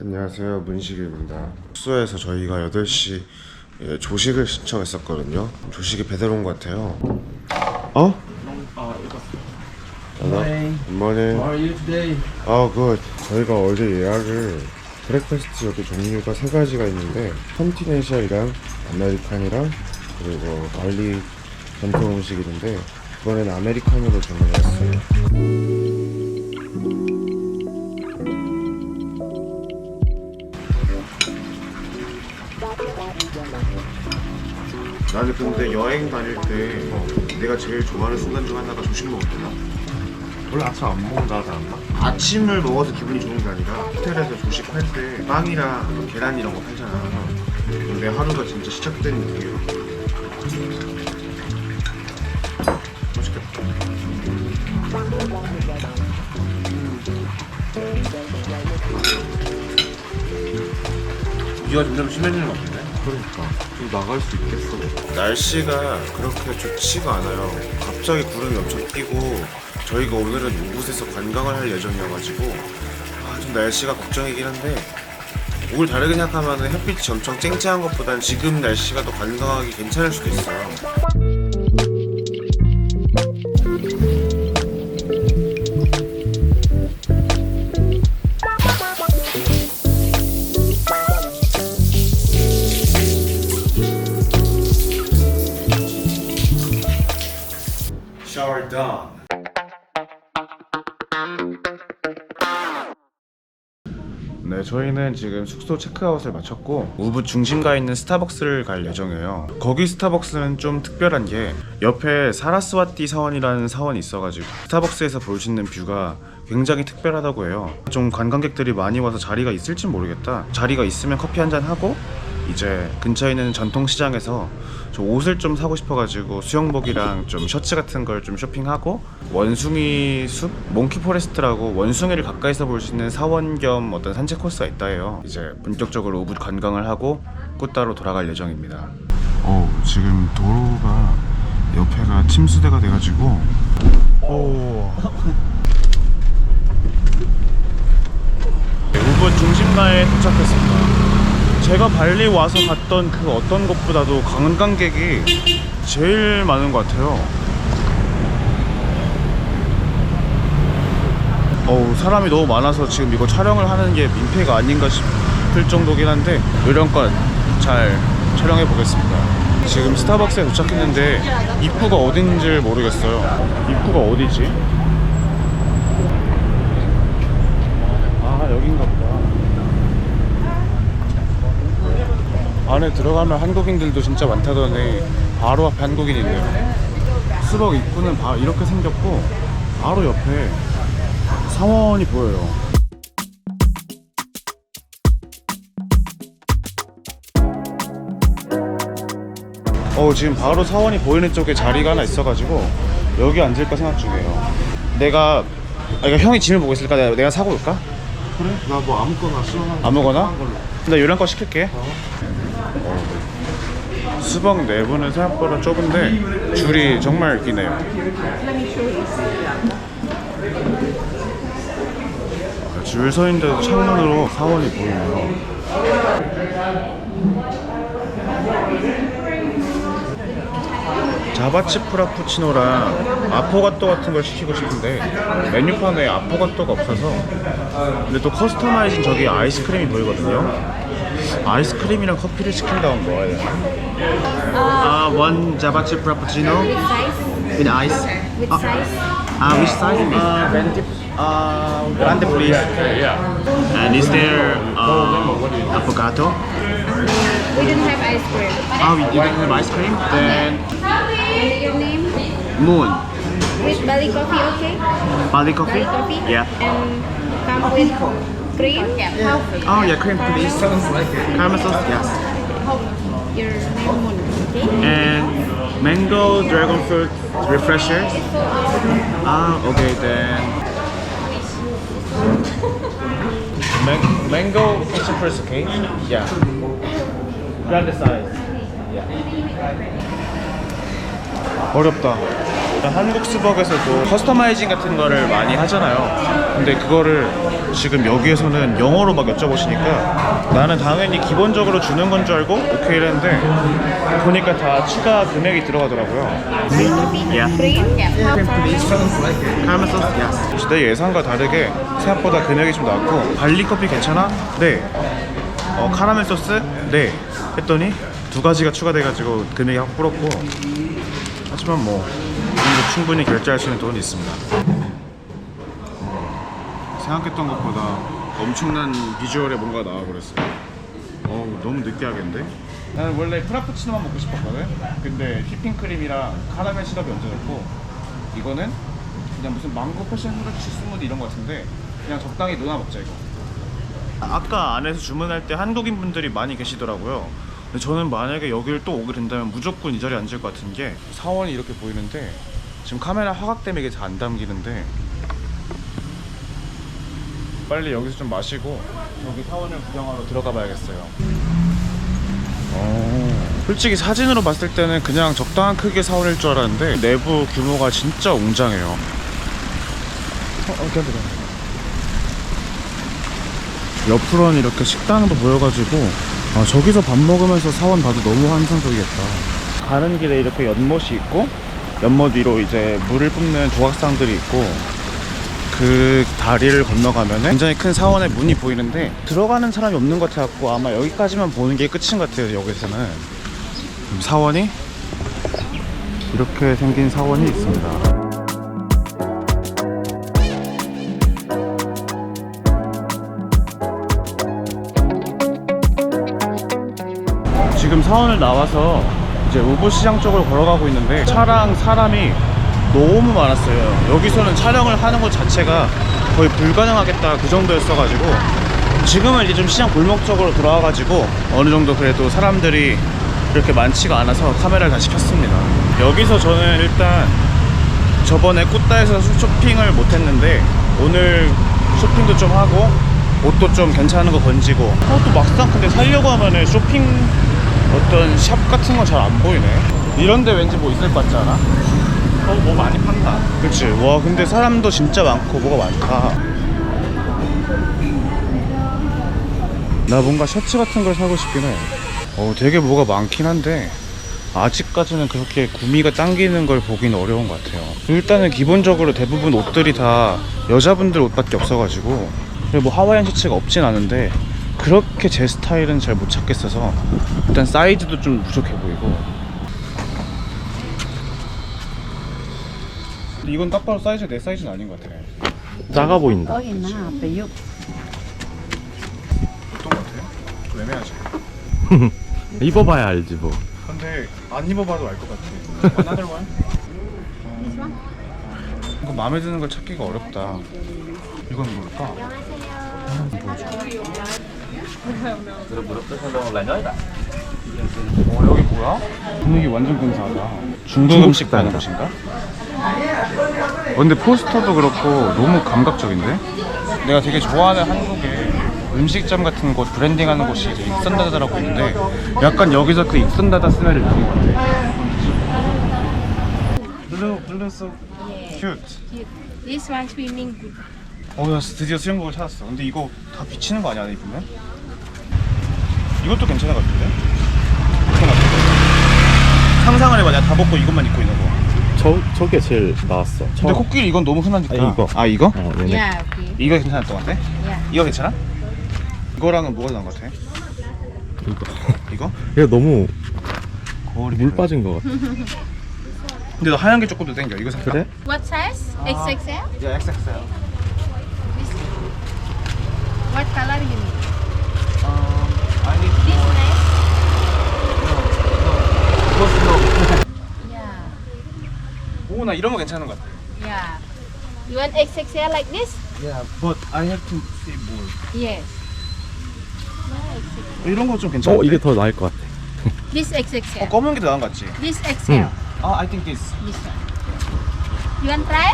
안녕하세요 문식입니다 숙소에서 저희가 8시 에 조식을 신청했었거든요 조식이 배달 온 것 같아요 어? Morning. 굿모닝 How are you today? 아, 그 저희가 어제 예약을 브렉퍼스트 여기 종류가 세 가지가 있는데 컨티넨셜이랑 아메리칸이랑 그리고 발리 전통 음식이 있는데 이번에는 아메리칸으로 주문을 했어요. 나는 근데 여행 다닐 때 내가 제일 좋아하는 순간 중 하나가 조식 먹을 때다. 원래 아침 안 먹는다 하지 않나? 아침을 먹어서 기분이 좋은 게 아니라 호텔에서 조식 할 때 빵이랑 계란 이런 거 팔잖아. 내 하루가 진짜 시작된 느낌이야. 맛있겠다. 비가 점점 심해지는 것 같은데? 그러니까. 좀 나갈 수 있겠어. 날씨가 그렇게 좋지가 않아요. 갑자기 구름이 엄청 끼고 저희가 오늘은 이곳에서 관광을 할 예정이어가지고 아, 좀 날씨가 걱정이긴 한데 뭘 다르게 생각하면 햇빛이 엄청 쨍쨍한 것보단 지금 날씨가 더 관광하기 괜찮을 수도 있어요. 저희는 지금 숙소 체크아웃을 마쳤고 우붓 중심가에 있는 스타벅스를 갈 예정이에요. 거기 스타벅스는 좀 특별한 게 옆에 사라스와티 사원이라는 사원이 있어가지고 스타벅스에서 볼 수 있는 뷰가 굉장히 특별하다고 해요. 좀 관광객들이 많이 와서 자리가 있을진 모르겠다. 자리가 있으면 커피 한 잔 하고 이제 근처에 있는 전통시장에서 저 옷을 좀 사고 싶어가지고 수영복이랑 좀 셔츠 같은 걸 좀 쇼핑하고 원숭이 숲 몽키 포레스트라고 원숭이를 가까이서 볼 수 있는 사원 겸 어떤 산책 코스가 있다 해요. 이제 본격적으로 우붓 관광을 하고 꾸따로 돌아갈 예정입니다. 어 지금 도로가 옆에가 침수대가 돼가지고 오 우붓 중심가에 도착했습니다. 제가 발리 와서 갔던 그 어떤 곳보다도 관광객이 제일 많은 것 같아요. 어우 사람이 너무 많아서 지금 이거 촬영을 하는 게 민폐가 아닌가 싶을 정도긴 한데 요령껏 잘 촬영해 보겠습니다. 지금 스타벅스에 도착했는데 입구가 어딘지 모르겠어요. 입구가 어디지? 아 여긴가 보다. 안에 들어가면 한국인들도 진짜 많다더니 바로 앞에 한국인이 있네요. 수박 입구는 바, 이렇게 생겼고 바로 옆에 사원이 보여요. 어 지금 바로 사원이 보이는 쪽에 자리가 하나 있어가지고 여기 앉을까 생각 중이에요. 내가 아, 이거 형이 짐을 보고 있을까? 내가, 내가 사고 올까? 그래? 나 뭐 아무거나 시원한 거 아무거나? 걸로. 나 요량껏 시킬게. 어. 수박 내부는 생각보다 좁은데 줄이 정말 기네요. 줄 서 있는데도 창문으로 사원이 보이네요. 자바치 프라푸치노랑 아포가토 같은 걸 시키고 싶은데 메뉴판에 아포가토가 없어서 근데 또 커스터마이징 저기 아이스크림이 보이거든요 아이스크림이랑 커피를 시킨다면 뭐 해야 되나? Uh, one Java chip frappuccino. With ice. With ice. With uh, size. Uh, which size? Uh, grande, uh, grande please. Yeah, yeah. And is there uh, avocado? We don't have ice cream. Oh, we don't have ice cream? Then. And your name? Moon. With Bali coffee, okay? Bali coffee? Bali coffee? Yeah. And come oh, cream? Yeah. Oh, yeah, cream, please. Caramel sauce, yes. Your name Moon, okay? And mango dragon fruit refreshers. Ah, okay then. Man- mango passion fruit, okay? Yeah. Grande size. 어렵다. 한국 수박에서도 커스터마이징 같은 거를 많이 하잖아요. 근데 그거를 지금 여기에서는 영어로 막 여쭤보시니까 나는 당연히 기본적으로 주는 건 줄 알고 오케이 했는데 보니까 다 추가 금액이 들어가더라고요. 내 예상과 다르게 생각보다 금액이 좀 낮고 발리 커피 괜찮아? 네. 어, 카라멜 소스? 네. 했더니 두 가지가 추가돼가지고 금액이 확 불었고 하지만 뭐 충분히 결제할 수 있는 돈이 있습니다. 생각했던 것보다 엄청난 비주얼에 뭔가 나와 버렸어요. 어우 너무 느끼하겠는데? 나는 원래 프라푸치노만 먹고 싶었거든. 근데 휘핑크림이랑 카라멜 시럽이 얹어졌고 이거는 그냥 무슨 망고 패션 프루치 스무디 이런 거 같은데 그냥 적당히 녹아 먹자 이거. 아까 안에서 주문할 때 한국인 분들이 많이 계시더라고요. 근데 저는 만약에 여기를 또 오게 된다면 무조건 이 자리에 앉을 것 같은 게 사원이 이렇게 보이는데 지금 카메라 화각 때문에 이게 잘 안 담기는데 빨리 여기서 좀 마시고 여기 사원을 구경하러 들어가 봐야겠어요. 어, 솔직히 사진으로 봤을 때는 그냥 적당한 크기의 사원일 줄 알았는데 내부 규모가 진짜 웅장해요. 어, 어, 기다려. 옆으로는 이렇게 식당도 보여가지고 아, 저기서 밥 먹으면서 사원 봐도 너무 환상적이겠다. 가는 길에 이렇게 연못이 있고 연못 위로 이제 물을 뿜는 조각상들이 있고 그 다리를 건너가면 굉장히 큰 사원의 문이 보이는데 들어가는 사람이 없는 것 같아갖고 아마 여기까지만 보는 게 끝인 것 같아요 여기서는. 음, 사원이? 이렇게 생긴 사원이 있습니다. 지금 사원을 나와서 이제 우부시장 쪽으로 걸어가고 있는데 차랑 사람이 너무 많았어요. 여기서는 촬영을 하는 것 자체가 거의 불가능하겠다 그 정도였어가지고 지금은 이제 좀 시장 골목 쪽으로 들어와가지고 어느 정도 그래도 사람들이 이렇게 많지가 않아서 카메라를 다시 켰습니다. 여기서 저는 일단 저번에 꾸따에서 쇼핑을 못했는데 오늘 쇼핑도 좀 하고 옷도 좀 괜찮은 거 건지고 어, 또 막상 근데 살려고 하면은 쇼핑 어떤 샵 같은 건 잘 안 보이네 이런데 왠지 뭐 있을 것 같지 않아? 어, 뭐 많이 판다. 그치. 와 근데 사람도 진짜 많고 뭐가 많다. 나 뭔가 셔츠 같은 걸 사고 싶긴 해. 어, 되게 뭐가 많긴 한데 아직까지는 그렇게 구미가 당기는 걸 보기는 어려운 것 같아요. 일단은 기본적으로 대부분 옷들이 다 여자분들 옷밖에 없어가지고 뭐 하와이안 셔츠가 없진 않은데 그렇게 제 스타일은 잘 못 찾겠어서 일단 사이즈도 좀 부족해 보이고 근데 이건 딱 봐도 사이즈 내 사이즈는 아닌 것 같아 작아 보인다. Oh, enough. Ayuk. 어떤 것 같아요? 좀 애매하지 입어봐야 알지 뭐. 근데 안 입어봐도 알 것 같아 Another one? This one? 이거 마음에 드는 걸 찾기가 어렵다 이건 뭘까? 어 여기 뭐야? 분위기 완전 근사하다 중국 음식 파는 곳인가? 어, 근데 포스터도 그렇고 너무 감각적인데? 내가 되게 좋아하는 한국의 음식점 같은 곳 브랜딩하는 곳이 이제 익선다다라고 있는데 약간 여기서 그 익선다다 스멜을 느낀 것 같아 블루 블루 so cute. This one swimming good. 어, 나 드디어 수영복을 찾았어. 근데 이거 다 비치는 거 아니야, 입으면? 이것도 괜찮은 것 같은데? 어떤 것 같은데? 상상을 해봐, 내가 다 벗고 이것만 입고 있는 거. 저 저게 제일 나왔어. 근데 코끼리 이건 너무 흔하니까. 아니, 이거. 아, 이거? 어 얘네. Yeah, okay. 이거 괜찮았던 것 같아? Yeah. 이거 괜찮아? 이거랑은 뭐가 나은 것 같아? 이거. 이거? 얘 너무 거울이 물. 빠진 것 같아. 근데 너 하얀 게 조금 더 땡겨. 이거 살까? 그래? What size? XXL? 야, XXL. What color you need? 어, 아니, This nice? Yeah. 오, 나 이런 거 괜찮은 것 같아. Yeah. You want XXL like this? Yeah, but I have to see more. Yes. No, XXL. 이런 거 좀 괜찮아. 어 이게 더 나을 것 같아. This 어, XXL. 검은 게 더 나은 것 같지? This XL. 아, I think this. This one. You want try?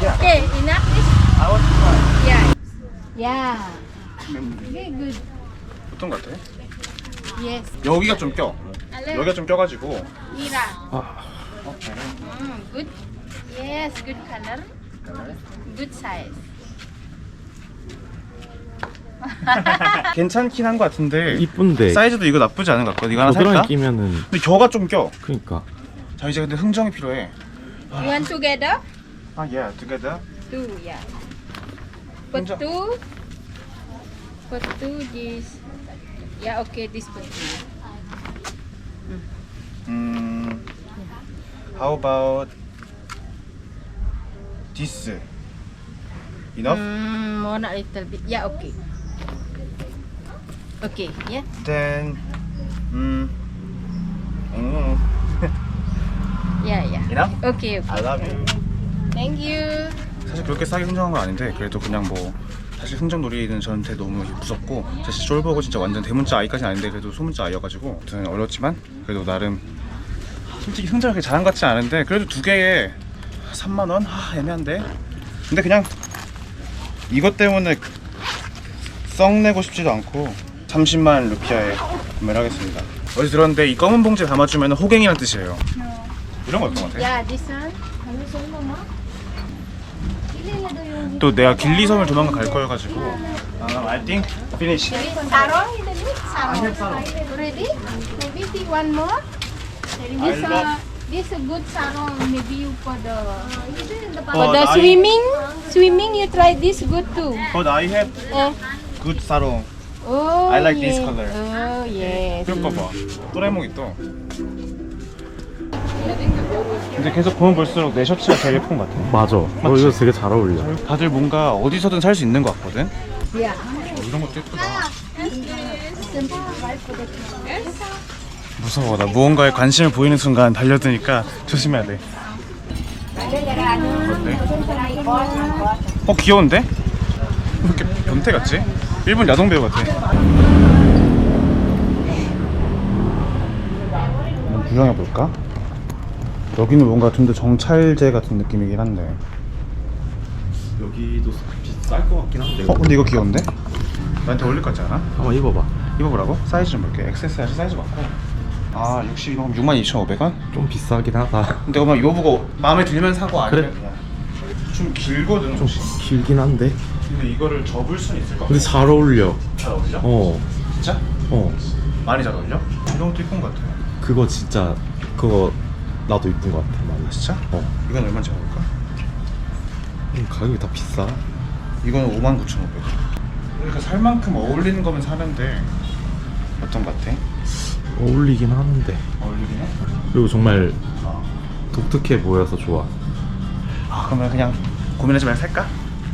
Yeah. Okay, enough this? I want to try. Yeah. Yeah. Okay, good. 어떤 것 같아? Yes. 여기가 좀 껴. 여기가 좀 껴가지고. Ira. 아. Mm, good. Yes, good color. Good size. 괜찮긴 한 것 같은데 이쁜데 사이즈도 이거 나쁘지 않은 것 같거든. 이거 하나 살까? 끼면은 근데 겨가 좀 껴. 그니까 자 이제 근데 흥정이 필요해. You want together? 아 예, together. Two, yeah. Put Enjoy. two. Put two this. Yeah, okay, this put two. 음, how about this? Enough? Mm, more not little bit. Yeah, okay. Okay, yeah. Then, 음, 음, Yeah, yeah. enough? Okay, okay. I love you. Thank you. 사실 그렇게 싸게 흥정한 건 아닌데 그래도 그냥 뭐 사실 흥정놀이는 저한테 너무 무섭고 사실 쫄보고 진짜 완전 대문자 아이까지는 아닌데 그래도 소문자 아이여가지고 아무튼 어렵지만 그래도 나름 솔직히 흥정을 그렇게 잘한 것 같지 않은데 그래도 두 개에 3만 원? 아 애매한데 근데 그냥 이것 때문에 썩 내고 싶지도 않고 30만 루피아에 구매를 하겠습니다 어디 들었는데 이 검은 봉지에 담아주면 호갱이란 뜻이에요 이런 거 어떤 것 같아? Yeah, this one. 또 내가 길리섬을 조만간 갈 거여가지고 아, I think finish Sarong, need sarong. Ready? Maybe one more. This I uh, love- this a good sarong. Maybe you for the for the I- swimming. Swimming, you try this good too. But I have Eh. good sarong Oh. I like this yeah. color. Oh yes. 이거 봐봐 또레몽이 또 근데 계속 보면 볼수록 내 셔츠가 제일 예쁜 것 같아 맞아 어 이거 되게 잘 어울려 다들 뭔가 어디서든 살 수 있는 것 같거든 Yeah. 어, 이런 것도 예쁘다 무서워 나 무언가에 관심을 보이는 순간 달려드니까 조심해야 돼 어때? 어 귀여운데? 왜 이렇게 변태 같지? 일본 야동 배우 같아 한번 구경해 볼까? 여기는 뭔가 좀 더 정찰제 같은 느낌이긴 한데 여기도 비쌀 것 같긴 한데 어 근데 이거 귀여운데? 나한테 어울릴 것 같지 않아? 한번 입어봐 입어보라고? 사이즈 좀 볼게 XS 사이즈 맞고 아 62만 62,500원? 좀 비싸긴 하다 근데 이거 보고 마음에 들면 사고 아니면 그래. 그냥 좀 길거든 좀 길긴 한데 근데 이거를 접을 순 있을 것 같아 근데 잘 어울려 잘 어울려? 어 진짜? 어. 많이 잘 어울려? 이런 것도 이쁜 것 같아 그거 진짜 그거 나도 이쁜 것 같아 많이 진짜? 어 이건 얼마인지 알아볼까? 음, 가격이 다 비싸 이건 59,500원 그러니까 살 만큼 어울리는 거면 사는데 어떤 것 같아? 어울리긴 하는데 어울리긴 해? 그리고 정말 어. 독특해 보여서 좋아 아 그러면 그냥 고민하지 말고 살까?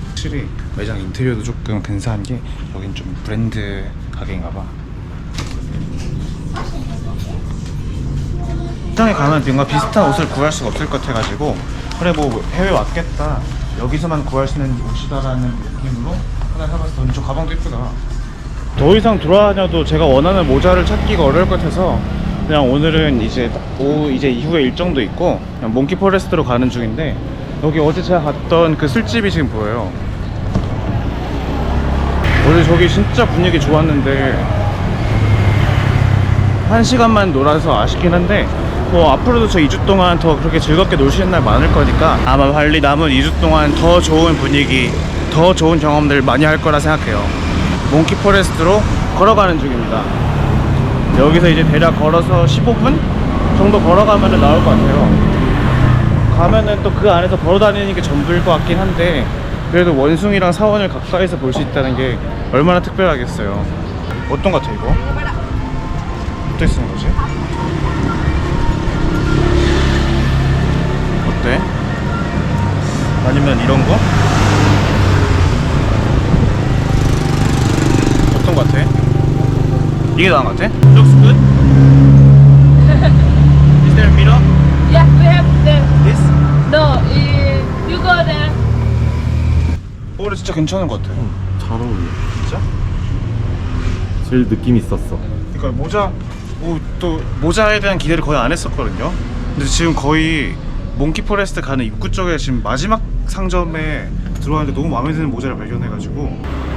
확실히 매장 인테리어도 조금 근사한 게 여긴 좀 브랜드 가게인가 봐 시장에 가면 뭔가 비슷한 옷을 구할 수가 없을 것 같아가지고 그래 뭐 해외 왔겠다 여기서만 구할 수 있는 옷이다라는 느낌으로 하나 사봤어 근데 저 가방도 이쁘다 더 이상 돌아다녀도 제가 원하는 모자를 찾기가 어려울 것 같아서 그냥 오늘은 이제 오후 이제 이후에 일정도 있고 그냥 몽키 포레스트로 가는 중인데 여기 어제 제가 갔던 그 술집이 지금 보여요. 원래 저기 진짜 분위기 좋았는데 한 시간만 놀아서 아쉽긴 한데 뭐 앞으로도 저 2주 동안 더 그렇게 즐겁게 놀수 있는 날 많을 거니까 아마 빨리 남은 2주 동안 더 좋은 분위기 더 좋은 경험들 많이 할 거라 생각해요 몽키 포레스트로 걸어가는 중입니다 여기서 이제 대략 걸어서 15분 정도 걸어가면 나올 것 같아요 가면은 또 그 안에서 걸어다니는 게 전부일 것 같긴 한데 그래도 원숭이랑 사원을 가까이서 볼 수 있다는 게 얼마나 특별하겠어요 어떤 것 같아 이거? 어떻게 쓰는 거지? 어때? 아니면 이런 거? 어떤 것 같아? 이게 나은 것 같아? Looks good? Is there a mirror? Yeah, we have the This? no. you go there. 어, 근데 진짜 괜찮은 것 같아 잘 어울려 진짜? 제일 느낌 있었어 그러니까 모자 뭐, 또 모자에 대한 기대를 거의 안 했었거든요. 근데 지금 거의 몽키 포레스트 가는 입구 쪽에 지금 마지막 상점에 들어왔는데 너무 마음에 드는 모자를 발견해가지고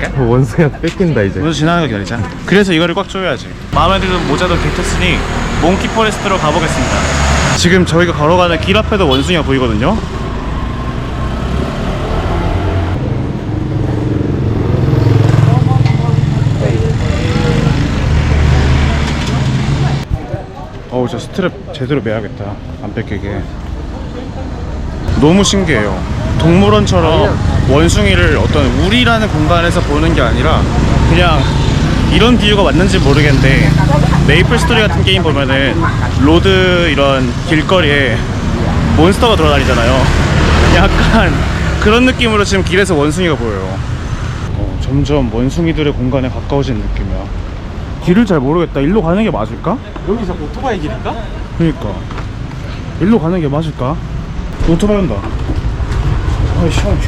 할게 어, 원숭이한테 뺏긴다 이제. 먼저 지나가는 거 기다리자. 그래서 이거를 꽉 조여야지. 마음에 드는 모자도 괜찮으니 몽키 포레스트로 가보겠습니다. 지금 저희가 걸어가는 길 앞에도 원숭이가 보이거든요? 어우 저 스트랩 제대로 매야겠다. 안 뺏기게. 너무 신기해요. 동물원처럼 원숭이를 어떤 우리라는 공간에서 보는 게 아니라 그냥 이런 비유가 맞는지 모르겠는데 메이플 스토리 같은 게임 보면은 로드 이런 길거리에 몬스터가 돌아다니잖아요. 약간 그런 느낌으로 지금 길에서 원숭이가 보여요. 어, 점점 원숭이들의 공간에 가까워지는 느낌이야. 길을 잘 모르겠다. 일로 가는 게 맞을까? 여기서 오토바이 길인가? 그니까 일로 가는 게 맞을까? 오토바이 온다 아이 시원해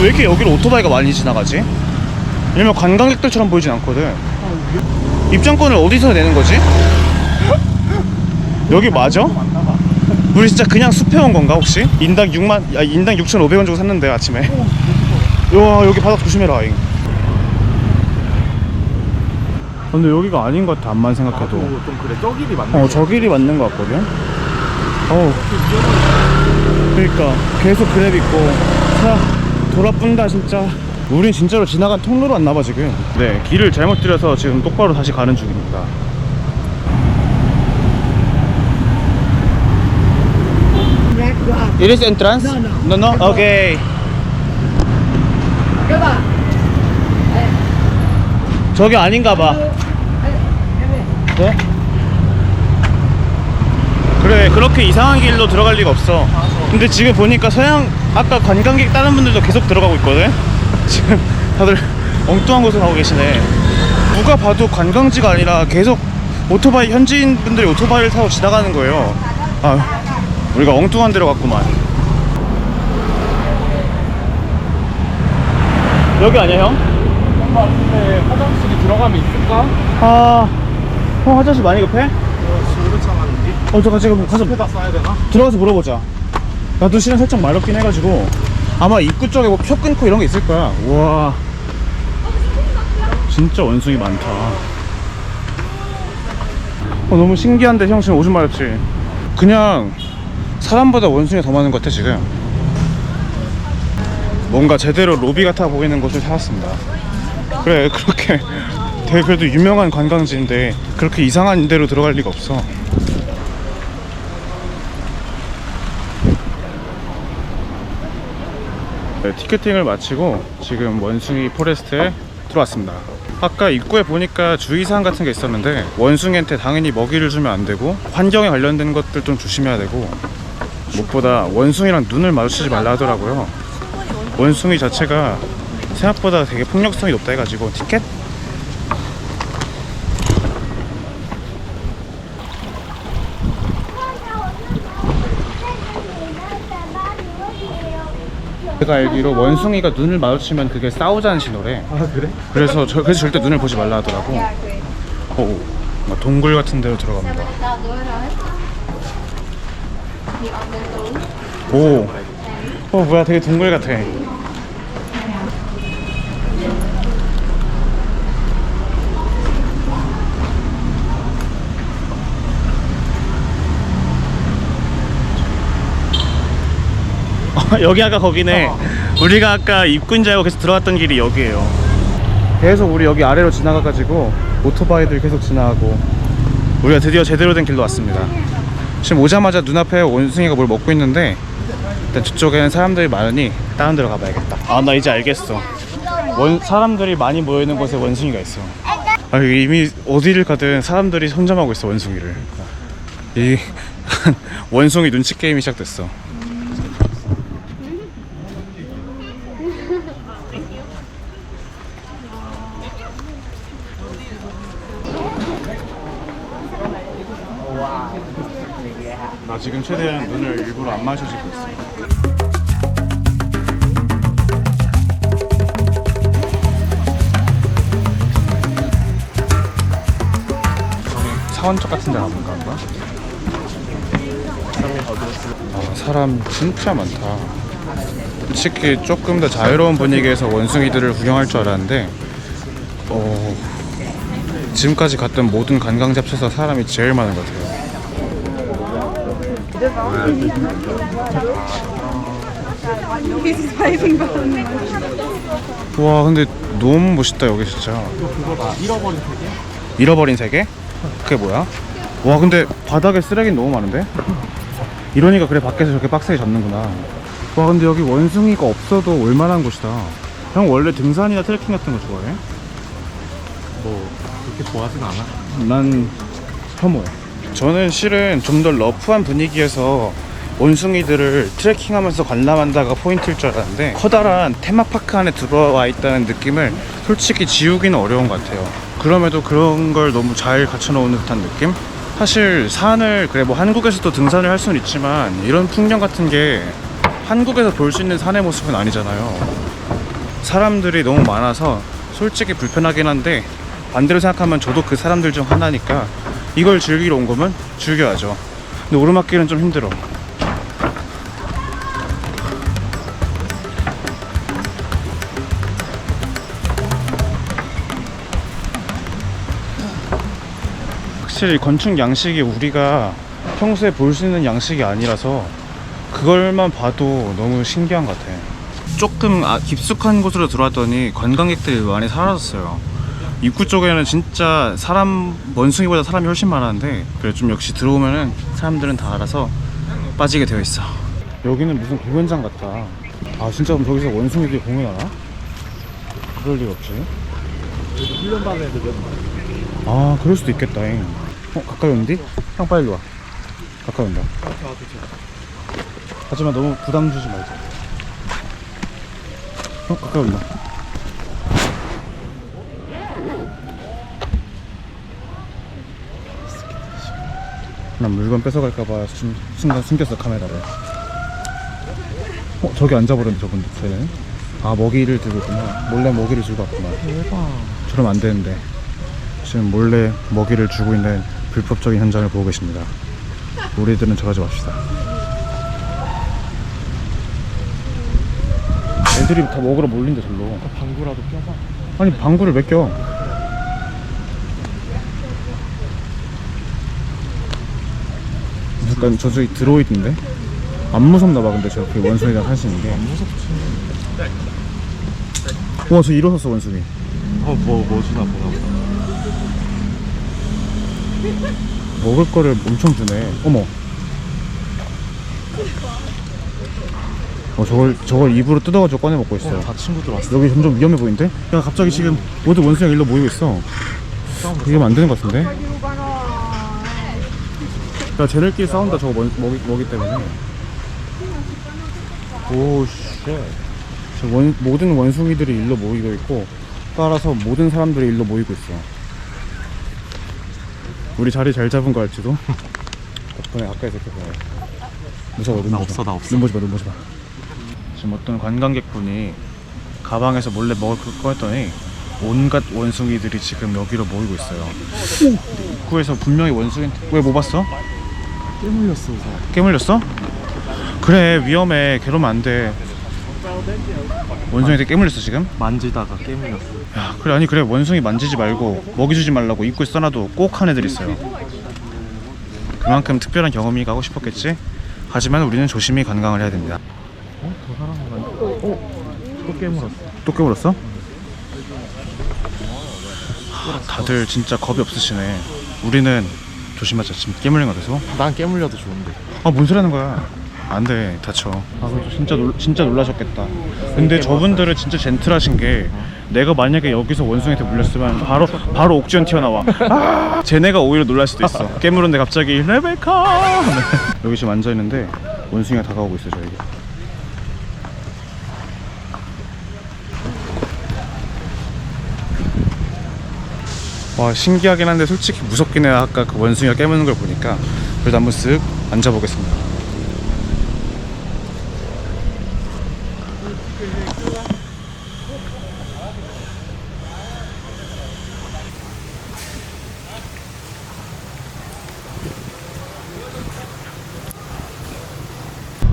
왜 이렇게 여기로 오토바이가 많이 지나가지? 일명 관광객들처럼 보이진 않거든. 입장권을 어디서 내는 거지? 여기 맞아? 우리 진짜 그냥 숲에 온 건가 혹시? 인당 6만, 야, 인당 6,500원 주고 샀는데 아침에. 와 여기 바닥 조심해라 잉. 근데 여기가 아닌 것 같아 암만 생각해도. 좀 그래. 저 길이 맞네 어 저 길이 맞는 것 같거든. 어 그러니까 계속 그랩 있고 차 돌아뿐다 진짜 우린 진짜로 지나간 통로로 왔나 봐 지금 네 길을 잘못 들여서 지금 똑바로 다시 가는 중입니다 It is entrance? No, no. Okay. 저기 아닌가 봐. 네? 그래 그렇게 이상한 길로 들어갈 리가 없어 근데 지금 보니까 서양 아까 관광객 다른 분들도 계속 들어가고 있거든 지금 다들 엉뚱한 곳을 가고 계시네 누가 봐도 관광지가 아니라 계속 오토바이 현지인 분들이 오토바이를 타고 지나가는 거예요 아 우리가 엉뚱한 데로 갔구만 여기 아니야 형? 근데 화장실이 들어가면 있을까? 아, 형 화장실 많이 급해? 오래 참았는데 어, 잠깐 지금 가서 앞에다 써야 되나? 들어가서 물어보자. 나도 실은 살짝 마렵긴 해가지고 아마 입구 쪽에 뭐 표 끊고 이런 게 있을 거야. 우와, 진짜 원숭이 많다. 어, 너무 신기한데 형 지금 오줌 마렵지? 그냥 사람보다 원숭이가 더 많은 것 같아 지금. 뭔가 제대로 로비 같아 보이는 곳을 찾았습니다. 그래 그렇게 되게 그래도 유명한 관광지인데 그렇게 이상한 데로 들어갈 리가 없어. 네, 티켓팅을 마치고 지금 원숭이 포레스트에 들어왔습니다. 아까 입구에 보니까 주의사항 같은 게 있었는데 원숭이한테 당연히 먹이를 주면 안 되고 환경에 관련된 것들 좀 조심해야 되고 무엇보다 원숭이랑 눈을 마주치지 말라 하더라고요. 원숭이 자체가 생각보다 되게 폭력성이 높다 해가지고 티켓 제가 알기로 원숭이가 눈을 마주치면 그게 싸우자는 신호래. 아 그래? 그래서 저 그래서 절대 눈을 보지 말라 하더라고. 오, 막 동굴 같은 데로 들어갑니다. 오, 어 뭐야, 되게 동굴 같아. 여기 아까 거기네. 우리가 아까 입구인 줄 알고 계속 들어갔던 길이 여기예요. 계속 우리 여기 아래로 지나가가지고 오토바이들 계속 지나가고 우리가 드디어 제대로 된 길로 왔습니다. 지금 오자마자 눈앞에 원숭이가 뭘 먹고 있는데 일단 저쪽에는 사람들이 많으니 다른 데로 가봐야겠다. 아 나 이제 알겠어. 원 사람들이 많이 모이는 곳에 원숭이가 있어. 아 이미 어디를 가든 사람들이 선점하고 있어 원숭이를. 이 원숭이 눈치 게임이 시작됐어. 지금 최대한 눈을 일부러 안 마주치고 있어. 사원 쪽 같은 데 가볼까 한번? 아, 사람 진짜 많다. 솔직히 조금 더 자유로운 분위기에서 원숭이들을 구경할 줄 알았는데 어, 지금까지 갔던 모든 관광지 합쳐서 사람이 제일 많은 것 같아요. 와 근데 너무 멋있다 여기 진짜. 잃어버린 세계? 잃어버린 세계? 그게 뭐야? 와 근데 바닥에 쓰레기 너무 많은데? 이러니까 그래 밖에서 저렇게 빡세게 잡는구나 와 근데 여기 원숭이가 없어도 올만한 곳이다 형 원래 등산이나 트레킹 같은 거 좋아해? 뭐 그렇게 좋아하진 않아. 난 혐오해 저는 실은 좀 더 러프한 분위기에서 원숭이들을 트레킹하면서 관람한다가 포인트일 줄 알았는데 커다란 테마파크 안에 들어와 있다는 느낌을 솔직히 지우기는 어려운 것 같아요 그럼에도 그런 걸 너무 잘 갖춰놓은 듯한 느낌? 사실 산을 그래 뭐 한국에서도 등산을 할 수는 있지만 이런 풍경 같은 게 한국에서 볼 수 있는 산의 모습은 아니잖아요 사람들이 너무 많아서 솔직히 불편하긴 한데 반대로 생각하면 저도 그 사람들 중 하나니까 이걸 즐기러 온 거면 즐겨야죠. 근데 오르막길은 좀 힘들어. 확실히 건축 양식이 우리가 평소에 볼 수 있는 양식이 아니라서 그걸만 봐도 너무 신기한 것 같아. 조금 아, 깊숙한 곳으로 들어왔더니 관광객들이 많이 사라졌어요. 입구 쪽에는 진짜 사람 원숭이보다 사람이 훨씬 많았는데 그래 좀 역시 들어오면은 사람들은 다 알아서 빠지게 되어 있어. 여기는 무슨 공연장 같다. 아 진짜 그럼 저기서 원숭이들이 공연하나? 그럴 리 없지. 여기 훈련받은 애들 몇 명? 아 그럴 수도 있겠다. 잉. 어 가까이 온디? 형 빨리 와. 가까이 온다. 와주세요. 하지만 너무 부담 주지 말자. 어 가까이 온다. 난 물건 뺏어갈까봐 순- 순간 숨겼어 카메라를. 어 저기 앉아버렸네 저분 쟤는. 아 먹이를 들고 있구나. 몰래 먹이를 주고 왔구나. 대박. 저러면 안 되는데 지금 몰래 먹이를 주고 있는 불법적인 현장을 보고 계십니다. 우리들은 저러지 맙시다. 애들이 다 먹으러 몰린대 절로. 방구라도 껴봐. 아니 방구를 왜 껴? 약간 저쪽에 드로이드인데? 안 무섭나 봐 근데 저렇게 원숭이랑 있는 게. 무섭지. 와저 일어섰어 원숭이. 어, 뭐, 뭐 주나 보나 보다. 먹을 거를 엄청 주네. 어머. 어 저걸 저걸 입으로 뜯어가지고 꺼내 먹고 있어. 어, 다 친구들 왔어. 여기 점점 위험해 보이는데? 야 갑자기 지금 모두 원숭이가 일로 모이고 있어. 싸움 이러면 안 되는 것 같은데? 야 쟤네끼리 싸운다 저거 먹, 먹이, 먹이 때문에. 오 쉣. 저 원, 모든 원숭이들이 일로 모이고 있고 따라서 모든 사람들이 일로 모이고 있어. 우리 자리 잘 잡은 거 알지도? 덕분에 가까이서 이렇게 보여. 무서워, 눈 나 보지 없어, 마. 나 없어. 눈 보지 마, 눈 보지 마. 지금 어떤 관광객분이 가방에서 몰래 먹을 걸 꺼냈더니 온갖 원숭이들이 지금 여기로 모이고 있어요. 근데 입구에서 분명히 원숭이 왜 못 봤어? 깨물렸어. 깨물렸어? 그래 위험해 괴로우면 안 돼. 원숭이한테 깨물렸어 지금? 만지다가 깨물렸어. 야 그래 아니 그래 원숭이 만지지 말고 먹이 주지 말라고 입구에 써놔도 꼭 한 애들 있어요. 그만큼 특별한 경험이 가고 싶었겠지. 하지만 우리는 조심히 관광을 해야 됩니다. 어? 더 사람은 안 어? 또 깨물었어. 또 깨물었어? 하, 다들 진짜 겁이 없으시네. 우리는 조심하자. 지금 깨물린 거 계속. 난 깨물려도 좋은데. 아, 뭔 소리 하는 거야? 안 돼, 다쳐. 아, 그래서 진짜 놀, 진짜 놀라셨겠다. 근데 저분들은 진짜 젠틀하신 게 내가 만약에 여기서 원숭이한테 물렸으면 바로 바로 옥지원 튀어나와. 아, 쟤네가 오히려 놀랄 수도 있어. 깨물었는데 갑자기 레베카. 여기 지금 앉아 있는데 원숭이가 다가오고 있어 저에게. 와 신기하긴 한데 솔직히 무섭긴 해요 아까 그 원숭이가 깨무는 걸 보니까. 그래도 한번 쓱 앉아보겠습니다.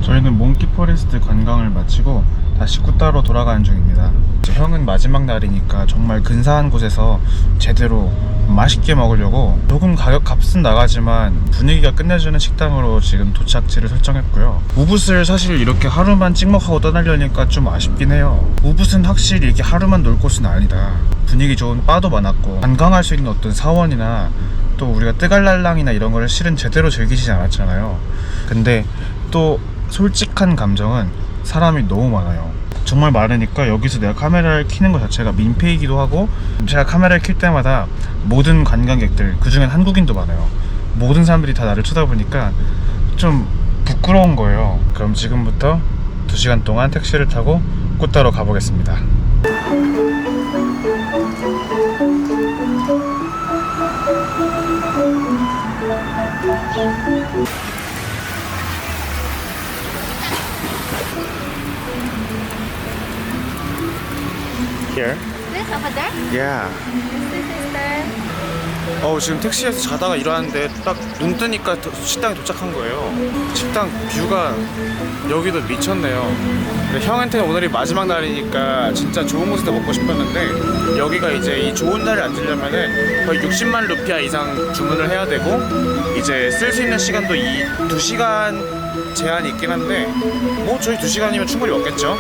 저희는 몽키 포레스트 관광을 마치고 다시 꾸따로 돌아가는 중입니다 형은 마지막 날이니까 정말 근사한 곳에서 제대로 맛있게 먹으려고 조금 가격 값은 나가지만 분위기가 끝내주는 식당으로 지금 도착지를 설정했고요. 우붓을 사실 이렇게 하루만 찍먹하고 떠나려니까 좀 아쉽긴 해요. 우붓은 확실히 이렇게 하루만 놀 곳은 아니다. 분위기 좋은 바도 많았고 관광할 수 있는 어떤 사원이나 또 우리가 뜨갈랄랑이나 이런 거를 실은 제대로 즐기지 않았잖아요. 근데 또 솔직한 감정은 사람이 너무 많아요. 정말 많으니까 여기서 내가 카메라를 켜는 것 자체가 민폐이기도 하고 제가 카메라를 켤 때마다 모든 관광객들 그중엔 한국인도 많아요. 모든 사람들이 다 나를 쳐다보니까 좀 부끄러운 거예요. 그럼 지금부터 2시간 동안 택시를 타고 꽃따러 가보겠습니다. Here? This over there? Yeah. This is 어 지금 택시에서 자다가 일어났는데 딱 눈 뜨니까 도- 식당에 도착한 거예요. 식당 뷰가 여기도 미쳤네요. 근데 형한테는 오늘이 마지막 날이니까 진짜 좋은 곳에서 먹고 싶었는데 여기가 이제 이 좋은 자리를 앉으려면은 거의 60만 루피아 이상 주문을 해야 되고 이제 쓸 수 있는 시간도 이 2시간 제한이 있긴 한데 뭐 저희 2시간이면 충분히 먹겠죠.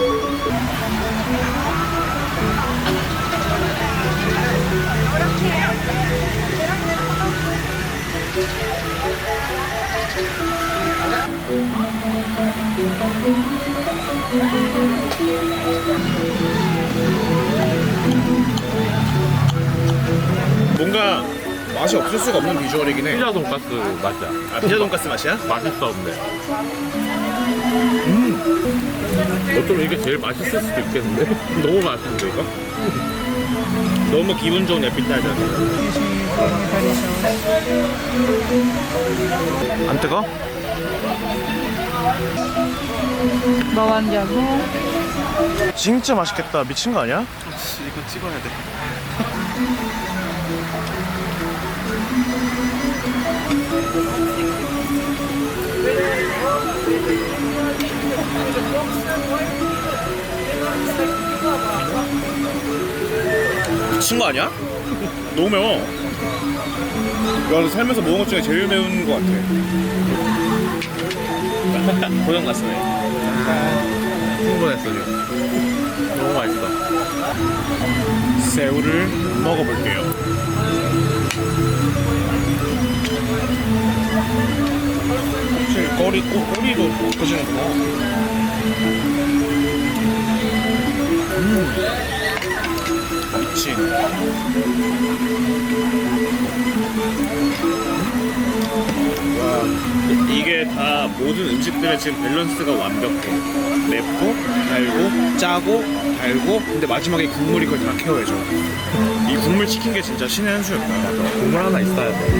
뭔가 맛이 없을 수가 없는 비주얼이긴 해. 피자 돈가스 맛이야. 아, 피자 돈가스 맛이야? 맛있어 근데. 음. 어쩌면 이게 제일 맛있을 수도 있겠는데? 너무 맛있는데 이거? 너무 기분 좋은 에피타이저네. 안 뜨거? Jagung 진짜 맛있겠다. 미친 거 아니야? 이거 찍어야 돼. 미친 거 아니야? 너무 매워. 야, 살면서 먹은 것 중에 제일 매운 것 같아. 고장 났어요. 충분했어 지금. 너무 맛있어. 새우를 먹어볼게요. 확실히 꼬리, 꼬, 꼬리도 바꿔지는구나. 음. 미친. 다 모든 음식들의 지금 밸런스가 완벽해. 맵고, 달고, 짜고, 달고, 근데 마지막에 국물이 그걸 다 케어해줘. 이 국물 치킨 게 진짜 신의 한 수였다. 국물 하나 있어야 돼.